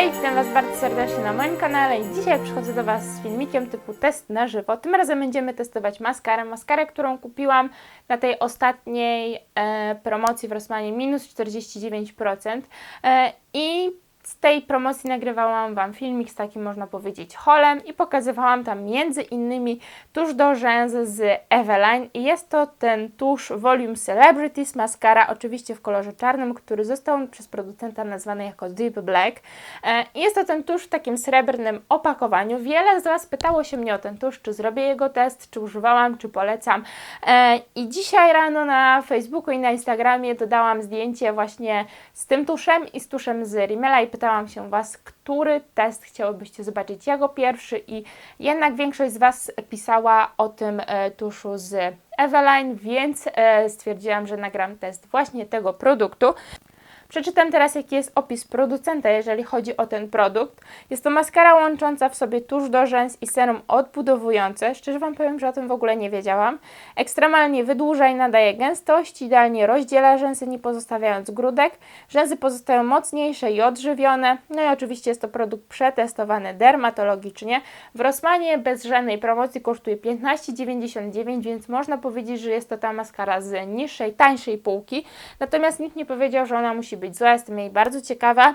Hej, witam Was bardzo serdecznie na moim kanale i dzisiaj przychodzę do Was z filmikiem typu test na żywo. Tym razem będziemy testować maskarę. Maskarę, którą kupiłam na tej ostatniej e, promocji w Rossmanie minus 49% e, i z tej promocji nagrywałam Wam filmik z takim, można powiedzieć, holem i pokazywałam tam między innymi tusz do rzęs z Eveline i jest to ten tusz Volume Celebrities Mascara, oczywiście w kolorze czarnym, który został przez producenta nazwany jako Deep Black. E, Jest to ten tusz w takim srebrnym opakowaniu. Wiele z Was pytało się mnie o ten tusz, czy zrobię jego test, czy używałam, czy polecam. E, I dzisiaj rano na Facebooku i na Instagramie dodałam zdjęcie właśnie z tym tuszem i z tuszem z Rimmela pytałam się Was, który test chciałybyście zobaczyć jako pierwszy i jednak większość z Was pisała o tym e, tuszu z Eveline, więc e, stwierdziłam, że nagram test właśnie tego produktu. Przeczytam teraz, jaki jest opis producenta, jeżeli chodzi o ten produkt. Jest to maskara łącząca w sobie tusz do rzęs i serum odbudowujące. Szczerze Wam powiem, że o tym w ogóle nie wiedziałam. Ekstremalnie wydłuża i nadaje gęstość, idealnie rozdziela rzęsy, nie pozostawiając grudek. Rzęsy pozostają mocniejsze i odżywione. No i oczywiście jest to produkt przetestowany dermatologicznie. W Rossmanie bez żadnej promocji kosztuje 15,99, więc można powiedzieć, że jest to ta maskara z niższej, tańszej półki. Natomiast nikt nie powiedział, że ona musi być zła. Jestem jej bardzo ciekawa.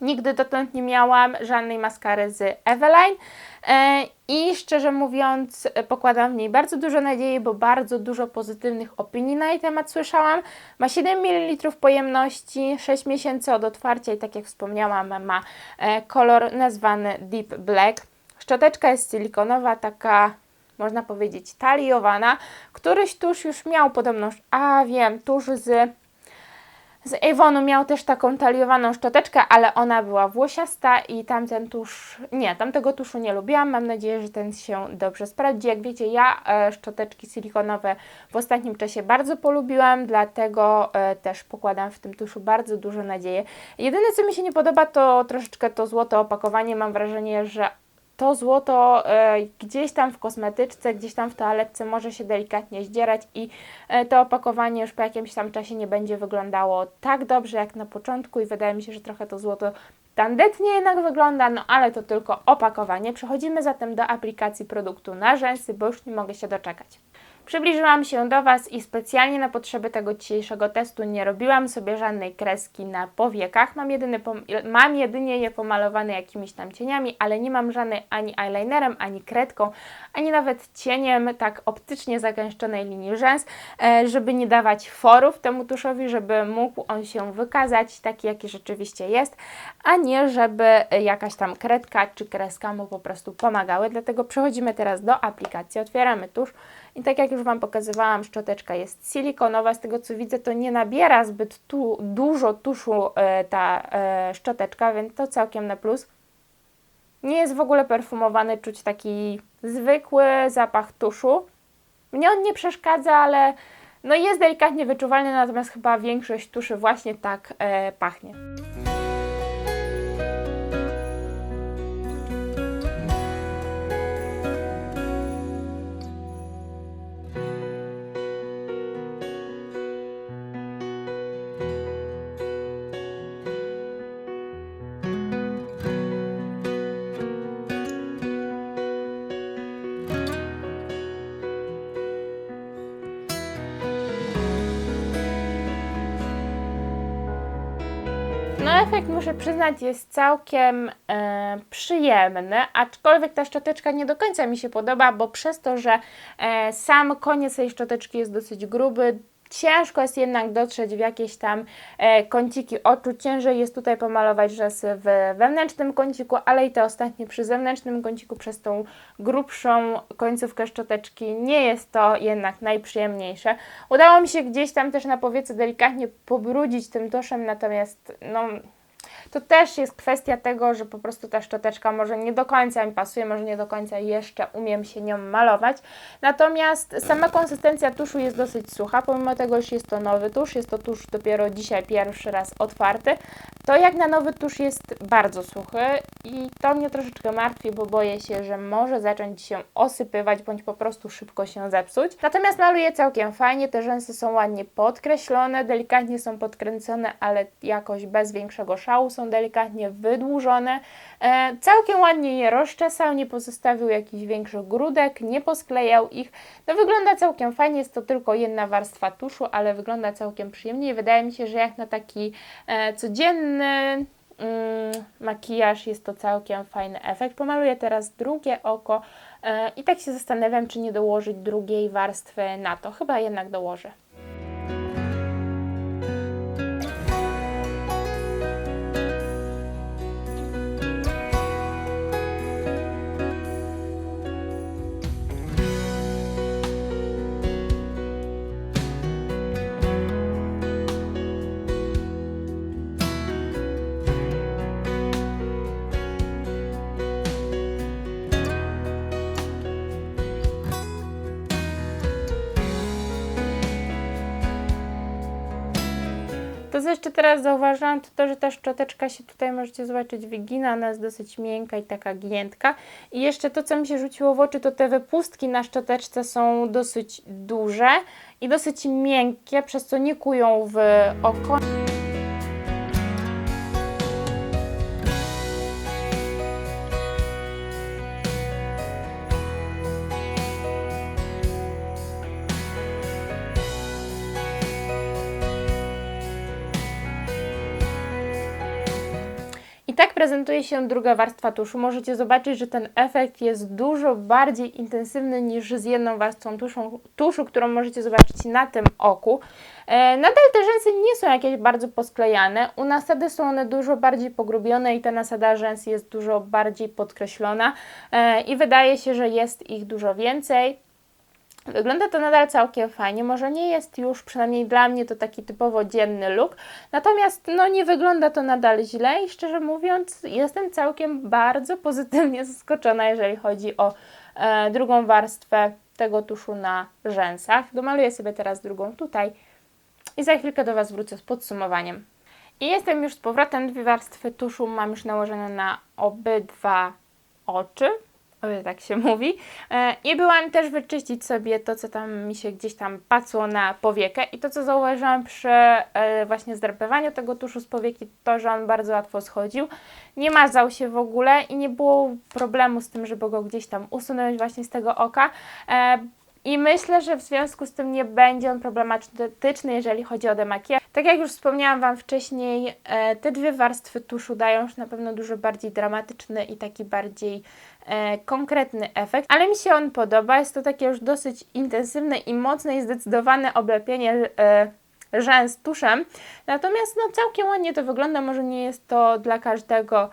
Nigdy dotąd nie miałam żadnej maskary z Eveline e, i szczerze mówiąc pokładam w niej bardzo dużo nadziei, bo bardzo dużo pozytywnych opinii na jej temat słyszałam. Ma 7 ml pojemności, 6 miesięcy od otwarcia i tak jak wspomniałam ma e, kolor nazwany Deep Black. Szczoteczka jest silikonowa, taka można powiedzieć taliowana. Któryś tusz już miał podobną, a wiem, tusz z z Avonu miał też taką taliowaną szczoteczkę, ale ona była włosiasta i tamten tusz, nie, tamtego tuszu nie lubiłam. Mam nadzieję, że ten się dobrze sprawdzi. Jak wiecie, ja e, szczoteczki silikonowe w ostatnim czasie bardzo polubiłam, dlatego e, też pokładam w tym tuszu bardzo dużo nadziei. Jedyne, co mi się nie podoba, to troszeczkę to złote opakowanie. Mam wrażenie, że to złoto e, gdzieś tam w kosmetyczce, gdzieś tam w toaletce może się delikatnie zdzierać i e, to opakowanie już po jakimś tam czasie nie będzie wyglądało tak dobrze jak na początku i wydaje mi się, że trochę to złoto tandetnie jednak wygląda, no ale to tylko opakowanie. Przechodzimy zatem do aplikacji produktu na rzęsy, bo już nie mogę się doczekać. Przybliżyłam się do Was i specjalnie na potrzeby tego dzisiejszego testu nie robiłam sobie żadnej kreski na powiekach. Mam, jedyny mam jedynie je pomalowane jakimiś tam cieniami, ale nie mam żadnej ani eyelinerem, ani kredką, ani nawet cieniem tak optycznie zagęszczonej linii rzęs, e, żeby nie dawać forów temu tuszowi, żeby mógł on się wykazać taki, jaki rzeczywiście jest, a nie żeby jakaś tam kredka czy kreska mu po prostu pomagały. Dlatego przechodzimy teraz do aplikacji, otwieramy tusz i tak jak już Wam pokazywałam, szczoteczka jest silikonowa. Z tego co widzę, to nie nabiera zbyt tu, dużo tuszu e, ta e, szczoteczka, więc to całkiem na plus. Nie jest w ogóle perfumowany, czuć taki zwykły zapach tuszu. Mnie on nie przeszkadza, ale no jest delikatnie wyczuwalny, natomiast chyba większość tuszy właśnie tak e, pachnie. Efekt muszę przyznać jest całkiem e, przyjemny, aczkolwiek ta szczoteczka nie do końca mi się podoba, bo przez to, że e, sam koniec tej szczoteczki jest dosyć gruby, Ciężko jest jednak dotrzeć w jakieś tam e, kąciki oczu. Ciężej jest tutaj pomalować rzęsy w wewnętrznym kąciku, ale i te ostatnie przy zewnętrznym kąciku przez tą grubszą końcówkę szczoteczki nie jest to jednak najprzyjemniejsze. Udało mi się gdzieś tam też na powiece delikatnie pobrudzić tym tuszem, natomiast no to też jest kwestia tego, że po prostu ta szczoteczka może nie do końca mi pasuje, może nie do końca jeszcze umiem się nią malować. Natomiast sama konsystencja tuszu jest dosyć sucha, pomimo tego, że jest to nowy tusz, jest to tusz dopiero dzisiaj pierwszy raz otwarty, to jak na nowy tusz jest bardzo suchy i to mnie troszeczkę martwi, bo boję się, że może zacząć się osypywać bądź po prostu szybko się zepsuć. Natomiast maluje całkiem fajnie, te rzęsy są ładnie podkreślone, delikatnie są podkręcone, ale jakoś bez większego szału są delikatnie wydłużone. E, całkiem ładnie je rozczesał, nie pozostawił jakichś większych grudek, nie posklejał ich. No wygląda całkiem fajnie, jest to tylko jedna warstwa tuszu, ale wygląda całkiem przyjemnie wydaje mi się, że jak na taki e, codzienny mm, makijaż jest to całkiem fajny efekt. Pomaluję teraz drugie oko e, i tak się zastanawiam, czy nie dołożyć drugiej warstwy na to. Chyba jednak dołożę. To co jeszcze teraz zauważyłam, to to, że ta szczoteczka się tutaj możecie zobaczyć wygina, ona jest dosyć miękka i taka giętka. I jeszcze to, co mi się rzuciło w oczy, to te wypustki na szczoteczce są dosyć duże i dosyć miękkie, przez co nie kują w oko. Prezentuje się druga warstwa tuszu. Możecie zobaczyć, że ten efekt jest dużo bardziej intensywny niż z jedną warstwą tuszu, tuszu którą możecie zobaczyć na tym oku. E, nadal te rzęsy nie są jakieś bardzo posklejane. U nasady są one dużo bardziej pogrubione i ta nasada rzęs jest dużo bardziej podkreślona e, i wydaje się, że jest ich dużo więcej. Wygląda to nadal całkiem fajnie, może nie jest już, przynajmniej dla mnie, to taki typowo dzienny look, natomiast no nie wygląda to nadal źle i szczerze mówiąc jestem całkiem bardzo pozytywnie zaskoczona, jeżeli chodzi o e, drugą warstwę tego tuszu na rzęsach. Domaluję sobie teraz drugą tutaj i za chwilkę do Was wrócę z podsumowaniem. I jestem już z powrotem, dwie warstwy tuszu mam już nałożone na obydwa oczy, tak się mówi. E, I byłam też wyczyścić sobie to, co tam mi się gdzieś tam pacło na powiekę. I to, co zauważyłam przy e, właśnie zdrapywaniu tego tuszu z powieki, to, że on bardzo łatwo schodził. Nie mazał się w ogóle i nie było problemu z tym, żeby go gdzieś tam usunąć właśnie z tego oka. E, i myślę, że w związku z tym nie będzie on problematyczny, jeżeli chodzi o demakijaż. Tak jak już wspomniałam Wam wcześniej, te dwie warstwy tuszu dają już na pewno dużo bardziej dramatyczny i taki bardziej e, konkretny efekt, ale mi się on podoba. Jest to takie już dosyć intensywne i mocne i zdecydowane oblepienie e, rzęs tuszem. Natomiast no, całkiem ładnie to wygląda. Może nie jest to dla każdego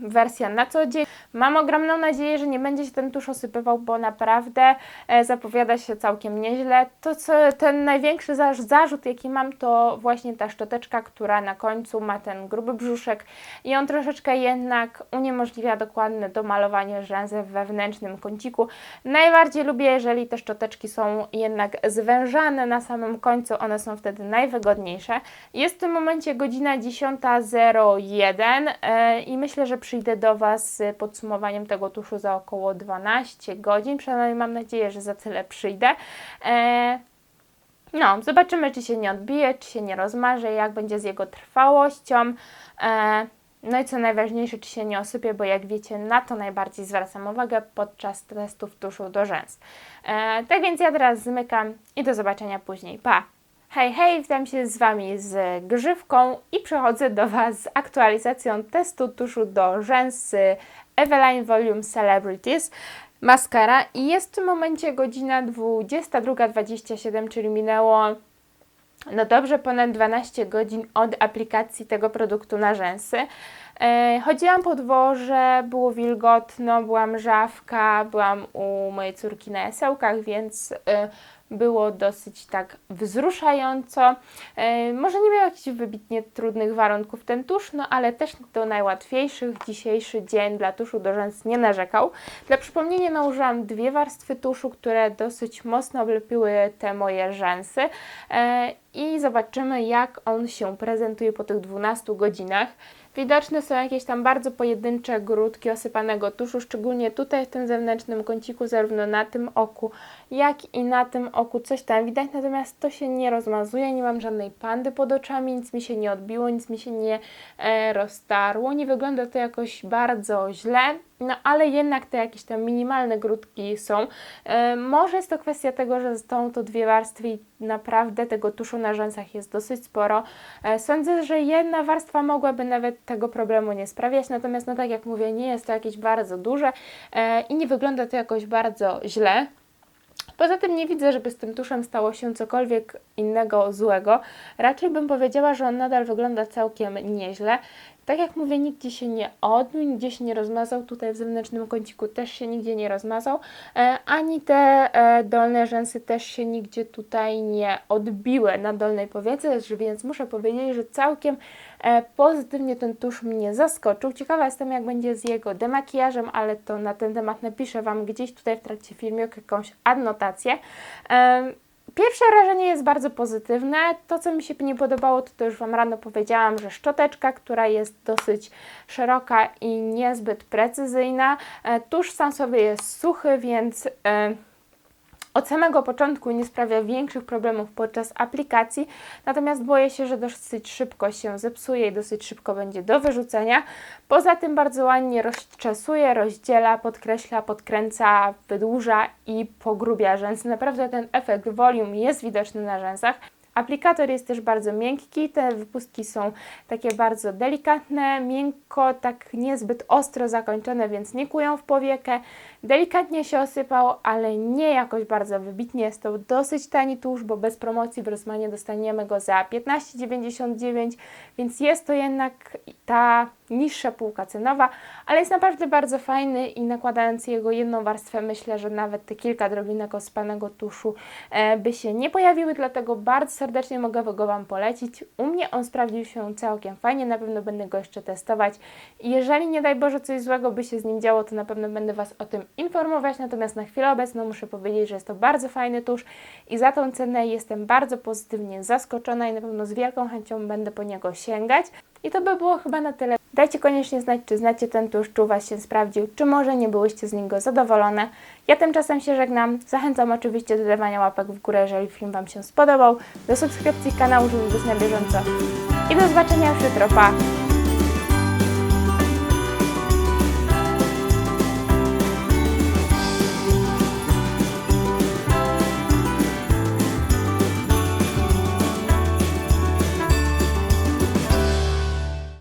wersja na co dzień. Mam ogromną nadzieję, że nie będzie się ten tusz osypywał, bo naprawdę e, zapowiada się całkiem nieźle. To co, ten największy zarzut, jaki mam, to właśnie ta szczoteczka, która na końcu ma ten gruby brzuszek i on troszeczkę jednak uniemożliwia dokładne domalowanie rzęs w wewnętrznym kąciku. Najbardziej lubię, jeżeli te szczoteczki są jednak zwężane na samym końcu, one są wtedy najwygodniejsze. Jest w tym momencie godzina 10.01 e, i myślę, że przyjdę do Was z podsumowaniem tego tuszu za około 12 godzin. Przynajmniej mam nadzieję, że za tyle przyjdę. E, no, zobaczymy, czy się nie odbije, czy się nie rozmarzy, jak będzie z jego trwałością. E, no i co najważniejsze, czy się nie osypie, bo jak wiecie, na to najbardziej zwracam uwagę podczas testów tuszu do rzęs. Tak więc ja teraz zmykam i do zobaczenia później. Pa! Hej, hej, witam się z Wami z Grzywką i przechodzę do Was z aktualizacją testu tuszu do rzęs Eveline Volume Celebrities Mascara i jest w tym momencie godzina 22.27, czyli minęło no dobrze ponad 12 godzin od aplikacji tego produktu na rzęsy. E, chodziłam po dworze, było wilgotno, była mrzawka, byłam u mojej córki na jasełkach, więc e, było dosyć tak wzruszająco. E, może nie miał jakichś wybitnie trudnych warunków ten tusz, no ale też do najłatwiejszych dzisiejszy dzień dla tuszu do rzęs nie narzekał. Dla przypomnienia nałożyłam dwie warstwy tuszu, które dosyć mocno oblepiły te moje rzęsy e, i zobaczymy jak on się prezentuje po tych 12 godzinach. Widoczne są jakieś tam bardzo pojedyncze grudki osypanego tuszu, szczególnie tutaj w tym zewnętrznym kąciku, zarówno na tym oku, jak i na tym oku coś tam widać, natomiast to się nie rozmazuje, nie mam żadnej pandy pod oczami, nic mi się nie odbiło, nic mi się nie e, roztarło, nie wygląda to jakoś bardzo źle, no ale jednak te jakieś tam minimalne grudki są. E, może jest to kwestia tego, że są to dwie warstwy naprawdę tego tuszu na rzęsach jest dosyć sporo. E, sądzę, że jedna warstwa mogłaby nawet tego problemu nie sprawiać, natomiast no tak jak mówię, nie jest to jakieś bardzo duże e, i nie wygląda to jakoś bardzo źle. Poza tym nie widzę, żeby z tym tuszem stało się cokolwiek innego złego. Raczej bym powiedziała, że on nadal wygląda całkiem nieźle. Tak jak mówię, nigdzie się nie odbił, nigdzie się nie rozmazał. Tutaj w zewnętrznym kąciku też się nigdzie nie rozmazał. E, ani te e, dolne rzęsy też się nigdzie tutaj nie odbiły na dolnej powiece, więc muszę powiedzieć, że całkiem pozytywnie ten tusz mnie zaskoczył. Ciekawa jestem, jak będzie z jego demakijażem, ale to na ten temat napiszę Wam gdzieś tutaj w trakcie filmu jakąś adnotację. E, Pierwsze wrażenie jest bardzo pozytywne. To, co mi się nie podobało, to, to już Wam rano powiedziałam, że szczoteczka, która jest dosyć szeroka i niezbyt precyzyjna. E, Tusz sam sobie jest suchy, więc e, od samego początku nie sprawia większych problemów podczas aplikacji, natomiast boję się, że dosyć szybko się zepsuje i dosyć szybko będzie do wyrzucenia. Poza tym bardzo ładnie rozczesuje, rozdziela, podkreśla, podkręca, wydłuża i pogrubia rzęsy. Naprawdę ten efekt volume jest widoczny na rzęsach. Aplikator jest też bardzo miękki, te wypustki są takie bardzo delikatne, miękko, tak niezbyt ostro zakończone, więc nie kują w powiekę. Delikatnie się osypał, ale nie jakoś bardzo wybitnie. Jest to dosyć tani tusz, bo bez promocji w Rossmanie dostaniemy go za 15,99, więc jest to jednak ta niższa półka cenowa, ale jest naprawdę bardzo fajny i nakładając jego jedną warstwę, myślę, że nawet te kilka drobinek ospanego tuszu e, by się nie pojawiły, dlatego bardzo serdecznie mogę go Wam polecić. U mnie on sprawdził się całkiem fajnie, na pewno będę go jeszcze testować. Jeżeli nie daj Boże coś złego by się z nim działo, to na pewno będę Was o tym informować, natomiast na chwilę obecną muszę powiedzieć, że jest to bardzo fajny tusz i za tą cenę jestem bardzo pozytywnie zaskoczona i na pewno z wielką chęcią będę po niego sięgać. I to by było chyba na tyle. Dajcie koniecznie znać, czy znacie ten tusz, czy u Was się sprawdził, czy może nie byłyście z niego zadowolone. Ja tymczasem się żegnam. Zachęcam oczywiście do dawania łapek w górę, jeżeli film Wam się spodobał, do subskrypcji kanału, żeby być na bieżąco. I do zobaczenia już jutro. Pa!